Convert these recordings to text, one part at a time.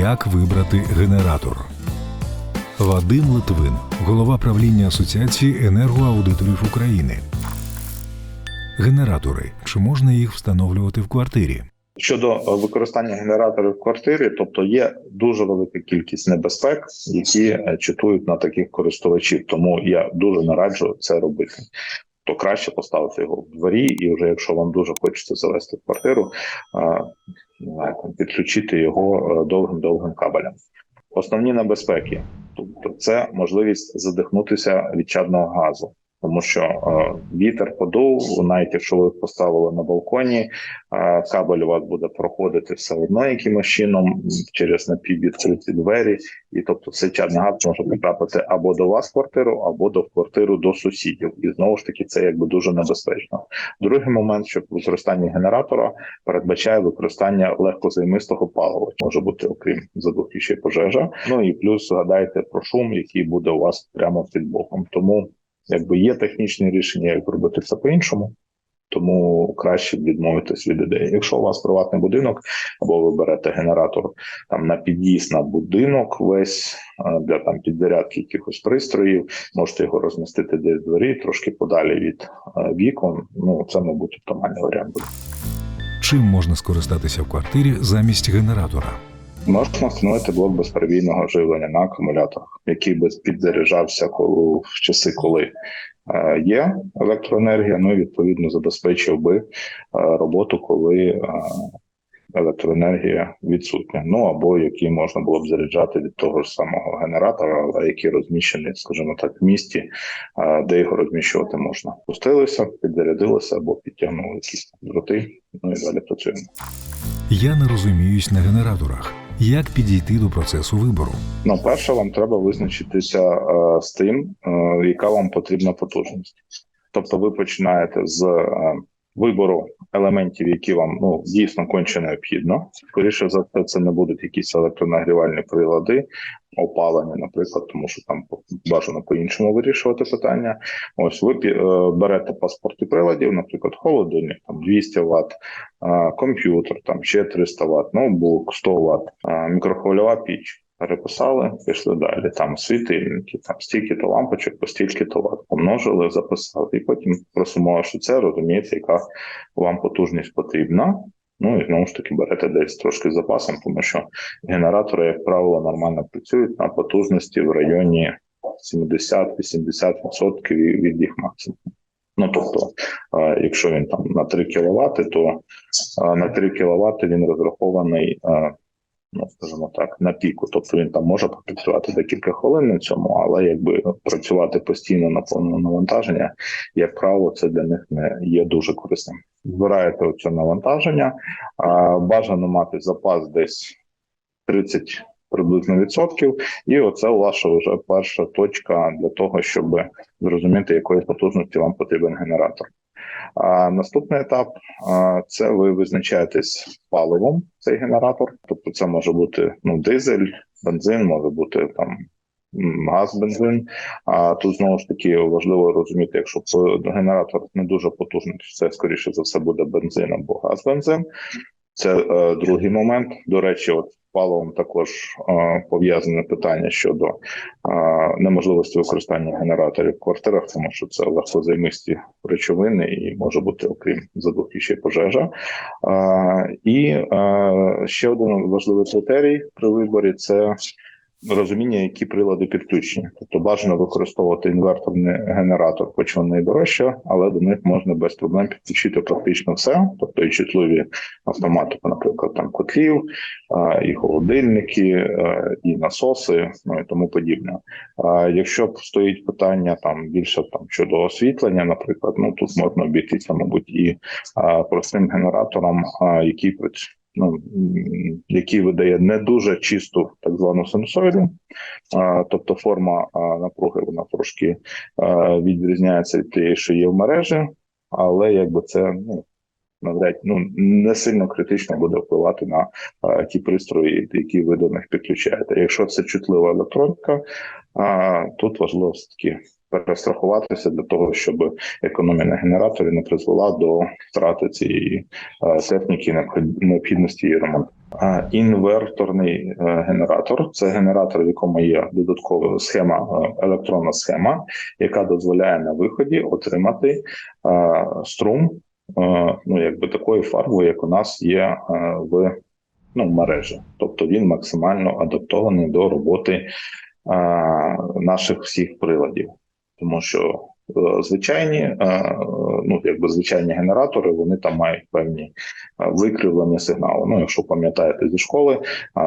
Як вибрати генератор? Вадим Литвин, голова правління Асоціації енергоаудиторів України. Генератори. Чи можна їх встановлювати в квартирі? Щодо е, використання генераторів в квартирі, тобто є дуже велика кількість небезпек, які е, читують на таких користувачів. Тому я дуже не раджу це робити. То краще поставити його в дворі, і вже якщо вам дуже хочеться завести в квартиру, е, підключити його довгим довгим кабелем. Основні небезпеки, тобто це можливість задихнутися від чадного газу. Тому що е, вітер подув, навіть якщо ви поставили на балконі, е, кабель у вас буде проходити все одно якимось чином через напіввідкриті двері, і тобто цей чадний газ може потрапити або до вас в квартиру, або до квартиру до сусідів. І знову ж таки, це якби дуже небезпечно. Другий момент, що використання генератора передбачає використання легкозаймистого палива, може бути окрім задухів ще пожежа. Ну і плюс згадайте про шум, який буде у вас прямо під боком. Тому якби є технічні рішення, як робити це по-іншому, тому краще відмовитись від ідеї. Якщо у вас приватний будинок, або ви берете генератор там на під'їзд на будинок, весь для там підзарядки якихось пристроїв, можете його розмістити десь в дворі, трошки подалі від вікон. Ну це, мабуть, оптимальний варіант. Чим можна скористатися в квартирі замість генератора? Можна встановити блок безперебійного живлення на акумуляторах, який би підзаряджався коли в часи, коли е, є електроенергія. Ну і відповідно забезпечив би е, роботу, коли е, електроенергія відсутня. Ну або який можна було б заряджати від того ж самого генератора, але який розміщений, скажімо так, в місті, де його розміщувати можна. Пустилися, підзарядилися або підтягнули якісь дроти. Ну і далі працюємо. Я не розуміюсь на генераторах. Як підійти до процесу вибору? Ну, перше, вам треба визначитися е, з тим, е, яка вам потрібна потужність. Тобто, ви починаєте з е, вибору елементів, які вам ну дійсно конче необхідно. Скоріше за все, це не будуть якісь електронагрівальні прилади, опалення, наприклад, тому що там бажано по-іншому вирішувати питання. Ось ви берете паспорти приладів, наприклад, холодильник, там 200 Вт, комп'ютер, там ще 300 Вт, ноутбук, 100 Вт, мікрохвильова піч. Переписали, пішли далі. Там світильники, там стільки то лампочок, по стільки то ват. помножили, записали, і потім просумувавши це, розумієте, яка вам потужність потрібна. Ну і знову ж таки берете десь трошки запасом, тому що генератори, як правило, нормально працюють на потужності в районі 70-80% від їх максимуму. Ну тобто, якщо він там на 3 кВт, то на 3 кВт він розрахований ну скажімо так, на піку. Тобто він там може попрацювати декілька хвилин на цьому, але якби працювати постійно на повному навантаження, як правило, це для них не є дуже корисним. Збираєте оце навантаження, бажано мати запас десь 30 приблизно відсотків, і оце ваша вже перша точка для того, щоб зрозуміти, якої потужності вам потрібен генератор. А наступний етап це ви визначаєтесь паливом цей генератор, тобто це може бути ну дизель, бензин, може бути там. Газ, бензин, а тут знову ж таки важливо розуміти, якщо генератор не дуже потужний, це скоріше за все буде бензин або газ бензин. Це е, другий момент. До речі, от паливом також е, пов'язане питання щодо е, неможливості використання генераторів в квартирах, тому що це легкозаймисті речовини і може бути окрім задухів ще пожежа. Е, і е, ще один важливий критерій при виборі це розуміння, які прилади підключені. Тобто бажано використовувати інверторний генератор, хоч вони найдорожче, але до них можна без проблем підключити практично все, тобто і чутливі автоматики, наприклад, там котлів, і холодильники, і насоси, ну і тому подібне. Якщо стоїть питання там більше там щодо освітлення, наприклад, ну тут можна обійтися, мабуть, і простим генератором, який працює ну, який видає не дуже чисту так звану синусоїду, а, тобто форма а, напруги вона трошки а, відрізняється від тієї, що є в мережі, але якби це ну, навряд ну не сильно критично буде впливати на а, ті пристрої, які ви до них підключаєте. Якщо це чутлива електроніка, а, тут важливо все таки перестрахуватися для того, щоб економія на генераторі не призвела до втрати цієї е, техніки необхідності її ремонту. Інверторний е, генератор це генератор, в якому є додаткова схема, е, електронна схема, яка дозволяє на виході отримати струм, ну якби такою фарбою, як у нас є в ну, мережі. Тобто він максимально адаптований до роботи наших всіх приладів, тому що е, звичайні, е, ну якби звичайні генератори, вони там мають певні е, викривлення сигналу. Ну, якщо пам'ятаєте зі школи,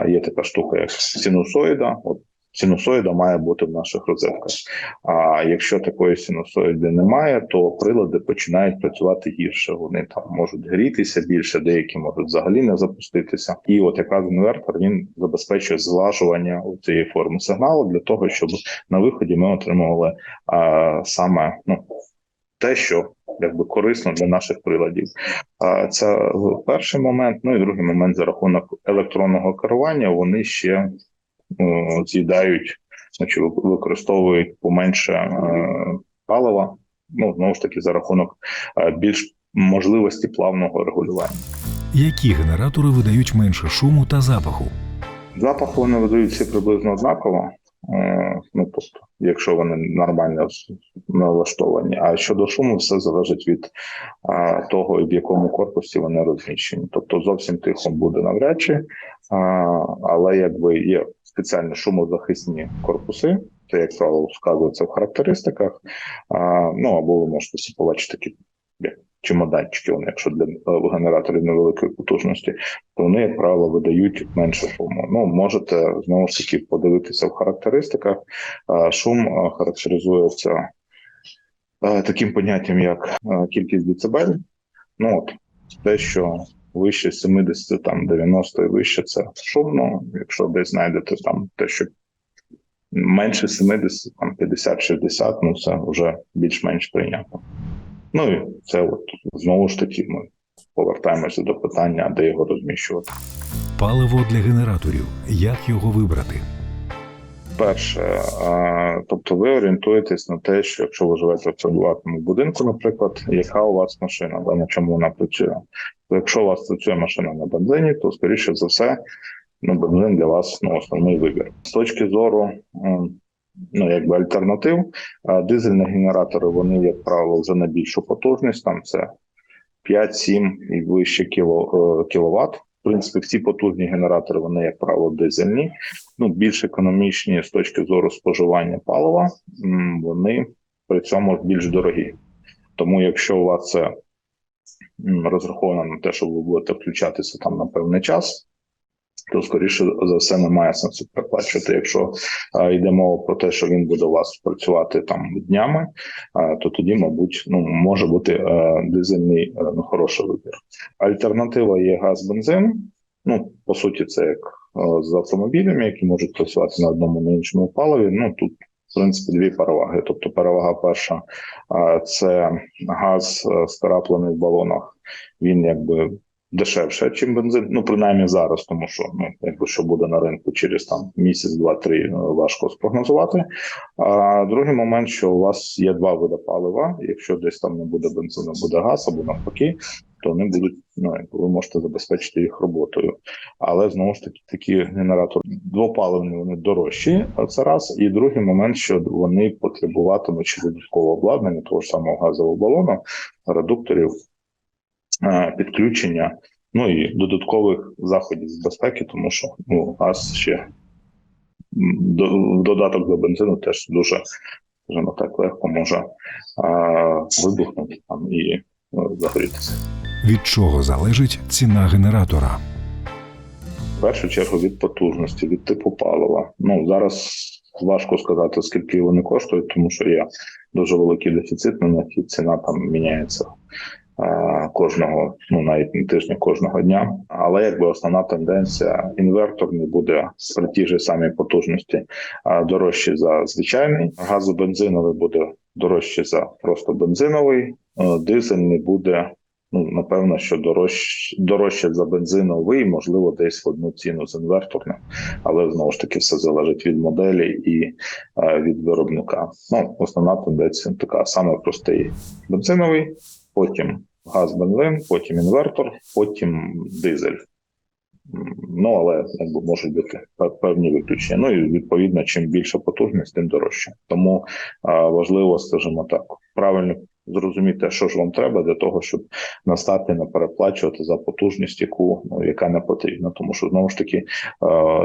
є така штука, як синусоїда. От синусоїда має бути в наших розетках. А якщо такої синусоїди немає, то прилади починають працювати гірше. Вони там можуть грітися більше, деякі можуть взагалі не запуститися. І от якраз інвертор він забезпечує злажування цієї форми сигналу для того, щоб на виході ми отримували а, саме ну те, що якби корисно для наших приладів. А це перший момент. Ну і другий момент за рахунок електронного керування. Вони ще з'їдають, значить, використовують поменше е, палива. Ну знову ж таки за рахунок е, більш можливості плавного регулювання. Які генератори видають менше шуму та запаху? Запах вони видають всі приблизно однаково. Е, Ну, тобто, якщо вони нормально налаштовані. А щодо шуму, все залежить від того, в якому корпусі вони розміщені. Тобто зовсім тихо буде навряд чи, а, але якби є спеціальні шумозахисні корпуси, це як правило вказується в характеристиках. А, ну або ви можете побачити такі чемоданчики, вони, якщо для е, генераторів невеликої потужності то вони, як правило, видають менше шуму. Ну, можете знову ж таки подивитися в характеристиках. А, Шум характеризується а, таким поняттям, як кількість децибель. Ну от те, що вище 70, там 90 і вище, це шумно. Якщо десь знайдете там те, що менше 70, там 50-60, ну це вже більш-менш прийнятно. Ну і це от знову ж таки ми повертаємося до питання, де його розміщувати. Паливо для генераторів. Як його вибрати? Перше, тобто ви орієнтуєтесь на те, що якщо ви живете в приватному будинку, наприклад, яка у вас машина, да, на чому вона працює. То якщо у вас працює машина на бензині, то скоріше за все, ну бензин для вас ну, основний вибір. З точки зору ну якби альтернатив, а, дизельні генератори вони, як правило, вже на більшу потужність. Там це 5-7 і вище кіло, е, кіловат. Принципі, всі потужні генератори, вони, як правило, дизельні ну, більш економічні з точки зору споживання палива, вони при цьому більш дорогі. Тому, якщо у вас це розраховано на те, що ви будете включатися там на певний час, то скоріше за все немає сенсу переплачувати. Якщо йде мова про те, що він буде у вас працювати там днями, то тоді, мабуть, ну може бути е, дизельний е, ну, хороший вибір. Альтернатива є газ-бензин. Ну, по суті, це як е, з автомобілями, які можуть працювати на одному на іншому паливі. Ну тут, в принципі, дві переваги. Тобто, перевага перша це газ скраплений в балонах. Він якби дешевше, ніж бензин. Ну, принаймні зараз, тому що ну, якби що буде на ринку через там місяць, два-три е, важко спрогнозувати. А другий момент, що у вас є два види палива. Якщо десь там не буде бензину, буде газ або навпаки, то вони будуть, ну ви можете забезпечити їх роботою. Але знову ж таки такі генератори двопаливні вони дорожчі. Це раз. І другий момент, що вони потребуватимуть додаткового обладнання, того ж самого газового балону, редукторів, підключення, ну і додаткових заходів з безпеки, тому що ну, газ ще в додаток до бензину теж дуже, скажімо так, легко може е, вибухнути там і е, загорітися. Від чого залежить ціна генератора? В першу чергу від потужності, від типу палива. Ну зараз важко сказати, скільки вони коштують, тому що є дуже великий дефіцит на них, і ціна там міняється е, кожного, ну навіть не тижня, кожного дня. Але якби основна тенденція інверторний буде при тій же самій потужності е, дорожче за звичайний. Газобензиновий буде дорожче за просто бензиновий, е, дизельний буде ну напевно, що дорожче, дорожче за бензиновий, можливо, десь в одну ціну з інверторним, але знову ж таки все залежить від моделі і е, від виробника. Ну, основна тенденція така: саме простий бензиновий, потім газ бензин, потім інвертор, потім дизель. Ну, але якби можуть бути певні виключення. Ну і відповідно, чим більша потужність, тим дорожче. Тому а, важливо, скажімо так, правильно зрозуміти, що ж вам треба для того, щоб настати не переплачувати за потужність, яку ну яка не потрібна. Тому що знову ж таки е,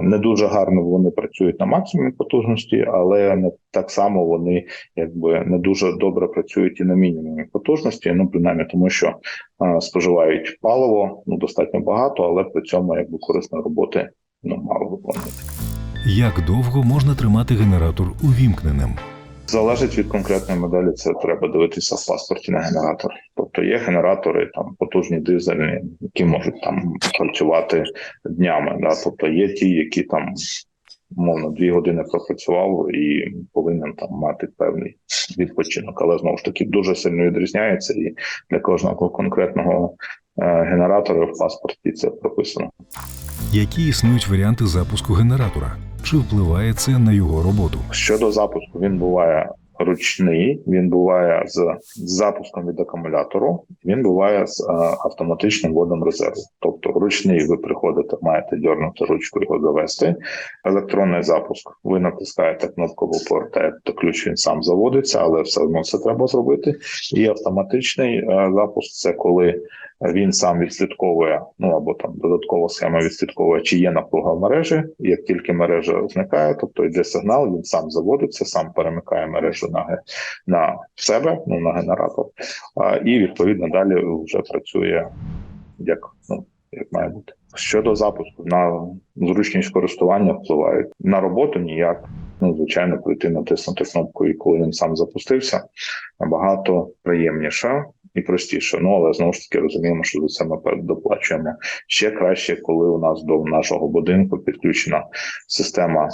не дуже гарно вони працюють на максимумі потужності, але не так само вони якби не дуже добре працюють і на мінімумі потужності. Ну принаймні, тому що е, споживають паливо ну достатньо багато, але при цьому якби корисної роботи ну мало виконують. Як довго можна тримати генератор увімкненим? Залежить від конкретної моделі, це треба дивитися в паспорті на генератор. Тобто є генератори, там потужні дизельні, які можуть там працювати днями. Да? Тобто є ті, які там умовно дві години пропрацював і повинен там мати певний відпочинок. Але знову ж таки дуже сильно відрізняється, і для кожного конкретного е, генератора в паспорті це прописано. Які існують варіанти запуску генератора? Чи впливає це на його роботу? Щодо запуску, він буває ручний, він буває з запуском від акумулятору, він буває з е, автоматичним вводом резерву. Тобто, ручний ви приходите, маєте дьорнути ручку його завести. Електронний запуск. Ви натискаєте кнопку, то ключ, він сам заводиться, але все одно це треба зробити. І автоматичний е, запуск це коли він сам відслідковує, ну або там додаткова схема відслідковує, чи є напруга в мережі. Як тільки мережа зникає, тобто йде сигнал, він сам заводиться, сам перемикає мережу на на себе, ну на генератор, і відповідно далі вже працює як ну як має бути. Щодо запуску на зручність користування впливають на роботу ніяк. Ну, звичайно, прийти натиснути кнопку, і коли він сам запустився, набагато приємніше і простіше. Ну але знову ж таки розуміємо, що за це ми доплачуємо. Ще краще, коли у нас до нашого будинку підключена система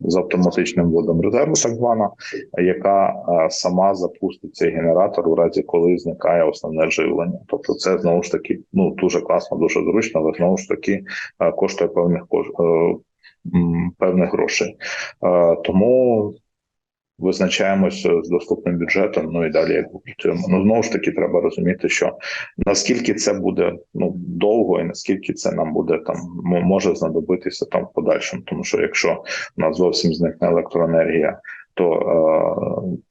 з автоматичним вводом резерву, так звана, яка е, сама запустить цей генератор у разі, коли зникає основне живлення. Тобто, це знову ж таки ну дуже класно, дуже зручно, але знову ж таки е, коштує певних е, певних грошей. Тому визначаємося з доступним бюджетом. Ну і далі як працюємо. Ну знову ж таки, треба розуміти, що наскільки це буде ну довго, і наскільки це нам буде там може знадобитися там в подальшому. Тому що якщо у нас зовсім зникне електроенергія, то е,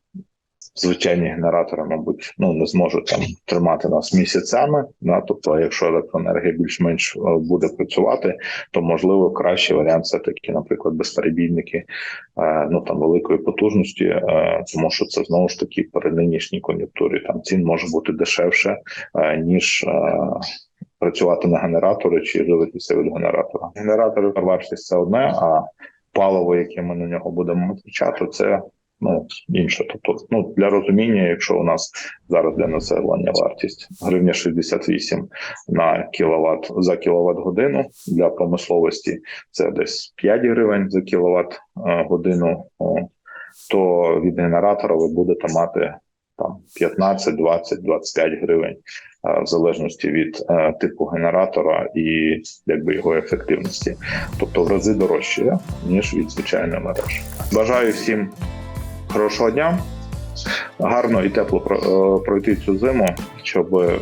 звичайні генератори, мабуть, ну не зможуть там тримати нас місяцями. Да? Тобто, якщо електроенергія більш-менш е, буде працювати, то можливо кращий варіант це такі, наприклад, безперебійники, е, ну там великої потужності, е, тому що це знову ж таки при нинішній кон'юнктурі там цін може бути дешевше ніж. Працювати на генератори чи живитися від генератора. Генератори вартість це одне, а паливо, яке ми на нього будемо витрачати, це ну інше. Тобто, ну для розуміння, якщо у нас зараз для населення вартість гривня 68 на кіловат за кіловат годину для промисловості, це десь 5 гривень за кіловат е, годину. То від генератора ви будете мати там 15, 20, 25 гривень е, в залежності від е, типу генератора і якби його ефективності, тобто в рази дорожче ніж від звичайної мережі. Бажаю всім хорошого дня. Гарно і тепло е, пройти цю зиму, щоб е,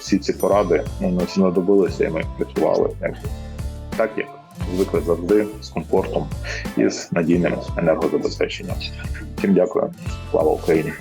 всі ці поради ну, не знадобилися, і ми працювали як так, як звикли завжди з комфортом і з надійним енергозабезпеченням. Всім дякую. Слава Україні!